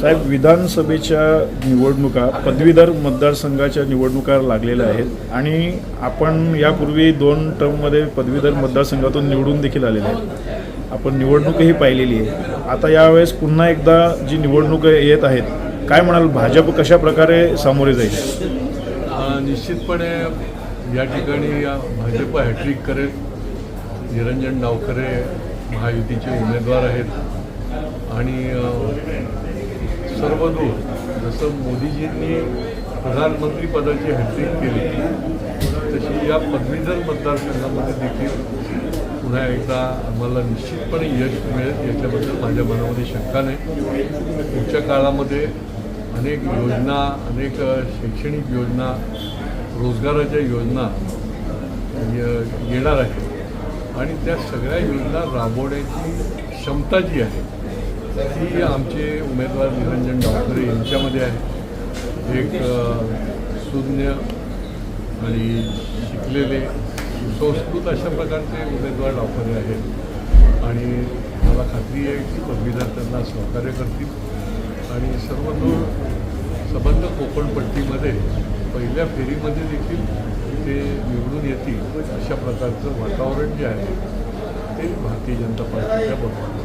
साहेब विधानसभेच्या निवडणुका पदवीधर मतदारसंघाच्या निवडणुका लागलेल्या आहेत आणि आपण यापूर्वी दोन टर्ममध्ये पदवीधर मतदारसंघातून निवडून देखील आलेले आहेत. आपण निवडणूकही पाहिलेली आहे. आता यावेळेस पुन्हा एकदा जी निवडणूक येत आहेत काय म्हणाल? भाजप कशा प्रकारे सामोरे जाईल? निश्चितपणे या ठिकाणी भाजप हॅट्रिक करेल. निरंजन डावखरे महायुतीचे उमेदवार आहेत. आणि सर्वदूर जसं मोदीजींनी प्रधानमंत्री पदाची हॅट्रिक केली तशी या पदवीधर मतदारसंघामध्ये देखील पुन्हा एकदा आम्हाला निश्चितपणे यश मिळेल याच्याबद्दल माझ्या मनामध्ये शंका नाही. पुढच्या काळामध्ये अनेक योजना अनेक शैक्षणिक योजना रोजगाराच्या योजना य- येणार आहेत. आणि त्या सगळ्या योजना राबवण्याची क्षमता जी आहे ती आमचे उमेदवार निरंजन डावकरे यांच्यामध्ये आहे. एक शून्य आणि शिकलेले सुसंस्कृत अशा प्रकारचे उमेदवार डावकरे आहेत. आणि मला खात्री आहे की पदवीधर त्यांना सहकार्य करतील. आणि सर्वदूर सबंध कोकणपट्टीमध्ये पहिल्या फेरीमध्ये देखील ते निवडून येतील अशा प्रकारचं वातावरण जे आहे ते भारतीय जनता पार्टीच्या बरोबर.